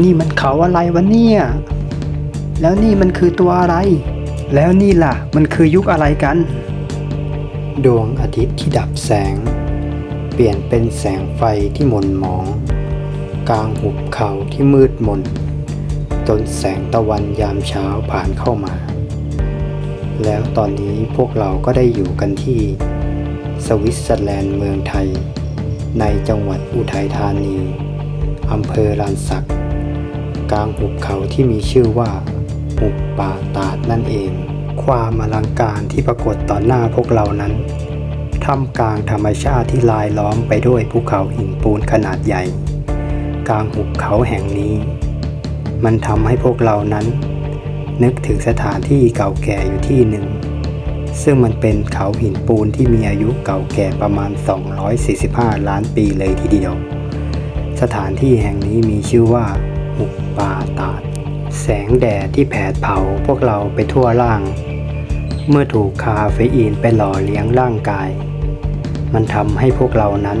นี่มันเขาอะไรวะเนี่ย แล้วนี่มันคือตัวอะไร แล้วนี่ล่ะ มันคือยุคอะไรกัน ดวงอาทิตย์ที่ดับแสง เปลี่ยนเป็นแสงไฟที่หม่นหมอง กลางหุบเขาที่มืดมนจนแสงตะวันยามเช้าผ่านเข้ามา แล้วตอนนี้พวกเราก็ได้อยู่กันที่ สวิตเซอร์แลนด์เมืองไทย ในจังหวัดอุทัยธานีอำเภอลานสัก กลางหุบเขาที่มีชื่อว่า หุบป่าตาดนั่นเอง ความอลังการที่ปรากฏต่อหน้าพวกเรานั้นท่ามกลางธรรมชาติที่ลายล้อมไปด้วยภูเขาหินปูนขนาดใหญ่ กลางหุบเขาแห่งนี้ มันทำให้พวกเรานั้น นึกถึงสถานที่เก่าแก่อยู่ที่หนึ่ง ซึ่งมันเป็นเขาหินปูนที่มีอายุเก่าแก่ประมาณ 245 ล้านปีเลยทีเดียว สถานที่แห่งนี้มีชื่อว่า หุบป่าตาดแสงแดดที่แผดเผาพวกเราไปทั่วร่าง เมื่อถูกคาเฟอีนไปหล่อเลี้ยงร่างกาย มันทำให้พวกเรานั้น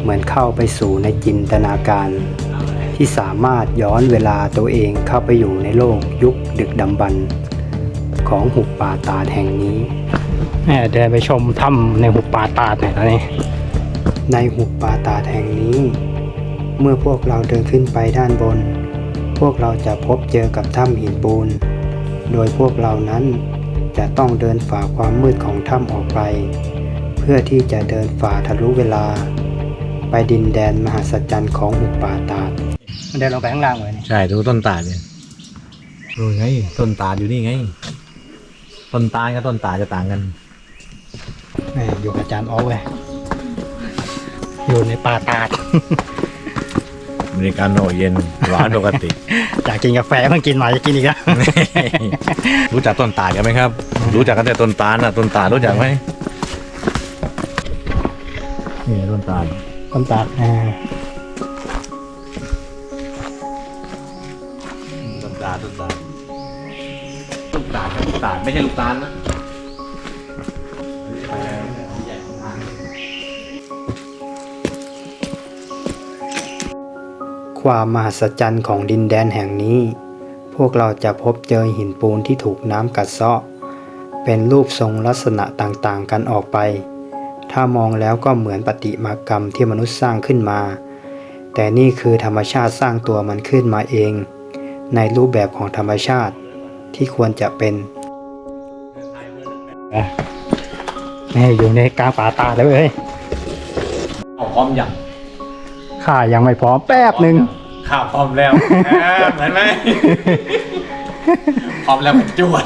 เหมือนเข้าไปสู่ในจินตนาการ ที่สามารถย้อนเวลาตัวเองเข้าไปอยู่ในโลกยุคดึกดำบรรพ์ของหุบป่าตาดแห่งนี้เดินไปชมถ้ำในหุบป่าตาดหน่อยตอนนี้ ในหุบป่าตาดแห่งนี้ เมื่อพวกเราเดินขึ้นไปด้านบน พวกเราจะพบเจอกับถ้ำหินปูน โดยพวกเรานั้นจะต้องเดินฝ่าความมืดของถ้ำออกไป เพื่อที่จะเดินฝ่าทะลุเวลา ไปดินแดนมหัศจรรย์ของหุบป่าตาดมันเดินลงไปข้างล่างเลยนี่ใช่ดูต้นตาลเนี่ยดูไงต้นตาลอยู่นี่ไง ต้นตาลกับต้นตาลจะต่างกันแหม่อยู่กับอาจารย์อ้อเว้ยอยู่ในป่าตาดอ เมริกาโน่เย็นหวานปกติ อยากกินกาแฟเพิ่งกินมาจะกินอีกแล้วรู้จักต้นตาลกันไหมครับ รู้จักกันแต่ต้นตาลน่ะต้นตาลรู้จักไหมนี่ต้นตาลต้นตาดอ่าต้นตาลต้นตาลต้นตาลกับต้นตาลไม่ใช่ลูกตาลนะ ความมหัศจรรย์ของดินแดนแห่งนี้ พวกเราจะพบเจอหินปูนที่ถูกน้ำกัดเซาะ เป็นรูปทรงลักษณะต่างๆ กันออกไป ถ้ามองแล้วก็เหมือนปฏิมากรรมที่มนุษย์สร้างขึ้นมา แต่นี่คือธรรมชาติสร้างตัวมันขึ้นมาเอง ในรูปแบบของธรรมชาติที่ควรจะเป็นแม่อยู่ในกลางป่าตาเลยเว้ยเอาพร้อมยัง ข้ายังไม่พร้อมแป๊บหนึ่งข้าวพร้อมแล้วแอบเหมือนไหมพร้อมแล้วผมจวด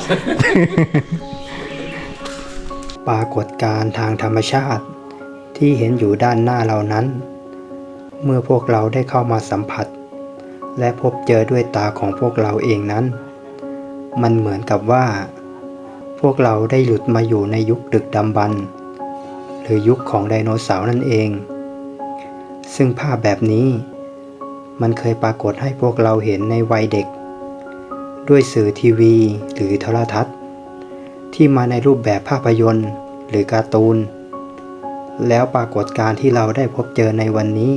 ปรากฏการณ์ทางธรรมชาติที่เห็นอยู่ด้านหน้าเรานั้น เมื่อพวกเราได้เข้ามาสัมผัส และพบเจอด้วยตาของพวกเราเองนั้น มันเหมือนกับว่า พวกเราได้หลุดมาอยู่ในยุคดึกดำบรรพ์หรือยุคของไดโนเสาร์นั่นเอง ซึ่งภาพแบบนี้ มันเคยปรากฏให้พวกเราเห็นในวัยเด็ก ด้วยสื่อทีวีหรือโทรทัศน์ ที่มาในรูปแบบภาพยนตร์ หรือการ์ตูน แล้วปรากฏการที่เราได้พบเจอในวันนี้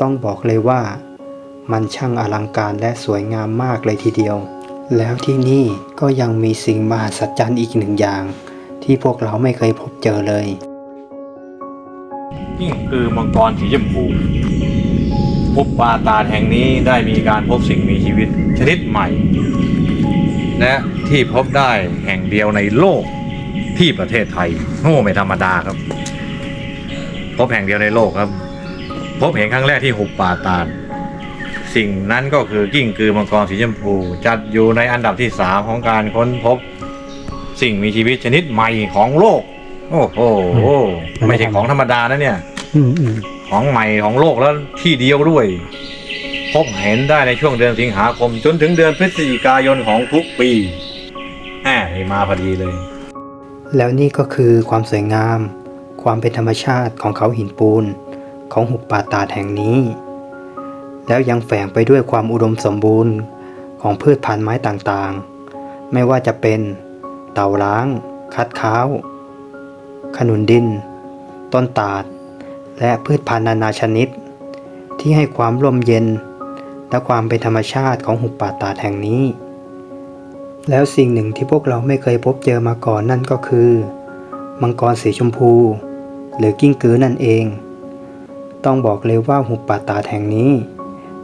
ต้องบอกเลยว่ามันช่างอลังการและสวยงามมากเลยทีเดียว แล้วที่นี่ก็ยังมีสิ่งมหัศจรรย์อีกหนึ่งอย่าง ที่พวกเราไม่เคยพบเจอเลย นี่คือมังกรสีชมพูพบปาตาแห่งนี้ได้มีการพบสิ่งมีชีวิตชนิดใหม่ และที่พบได้แห่งเดียวในโลกที่ประเทศไทยโอ้ไม่ธรรมดาครับ พบแห่งเดียวในโลกครับ พบเห็นครั้งแรกที่หุบป่าตาลสิ่งนั้นก็คือกิ้งกือมังกรสีชมพูจัดอยู่ในอันดับที่สามของการค้นพบ สิ่งมีชีวิตชนิดใหม่ของโลก โอ้โหไม่ใช่ของธรรมดานะเนี่ย ของใหม่ของโลกแล้วที่เดียวด้วย พบเห็นได้ในช่วงเดือนสิงหาคม จนถึงเดือนพฤศจิกายนของทุกปีแหมมาพอดีเลย แล้วนี่ก็คือความสวยงาม ความเป็นธรรมชาติของเขาหินปูน ของหุบป่าตาดแห่งนี้ แล้วยังแฝงไปด้วยความอุดมสมบูรณ์ของพืชพันธุ์ไม้ต่างๆ ไม่ว่าจะเป็น เต่าล้าง คัดค้าว ขนุนดิน ต้นตาด และพืชพันธุ์นานาชนิด ที่ให้ความร่มเย็น และความเป็นธรรมชาติของหุบป่าตาดแห่งนี้ แล้วสิ่งหนึ่งที่พวกเราไม่เคยพบเจอมาก่อนนั่นก็คือ มังกรสีชมพู หรือกิ้งกือนั่นเอง ต้องบอกเลยว่าหุบป่าตาดแห่งนี้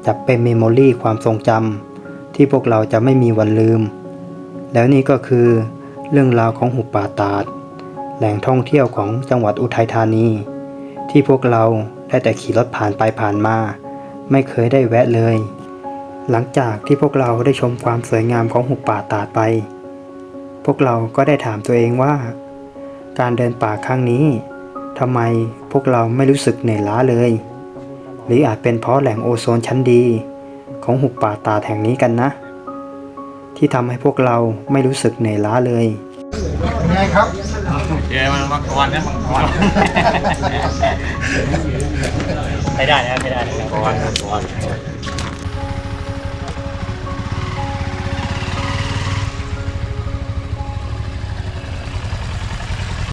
จะเป็นเมมโมรีความทรงจำที่พวกเราจะไม่มีวันลืม แล้วนี่ก็คือเรื่องราวของหุบป่าตาดแหล่งท่องเที่ยวของจังหวัดอุทัยธานี ที่พวกเราได้แต่ขี่รถผ่านไปผ่านมา ไม่เคยได้แวะเลย หลังจากที่พวกเราได้ชมความสวยงามของหุบป่าตาดไป พวกเราก็ได้ถามตัวเองว่า การเดินป่าครั้งนี้ทำไมพวกเราไม่รู้สึกเหนื่อยล้าเลย หรืออาจเป็นเพราะแหล่งโอโซนชั้นดี ของหุบป่าตาดแห่งนี้กันนะ ที่ทำให้พวกเราไม่รู้สึกเหนื่อยล้าเลย เเดี๋ยวมันมังกรนะมังกรใช้ได้นะครับใช้ได้นะมังกรมังกร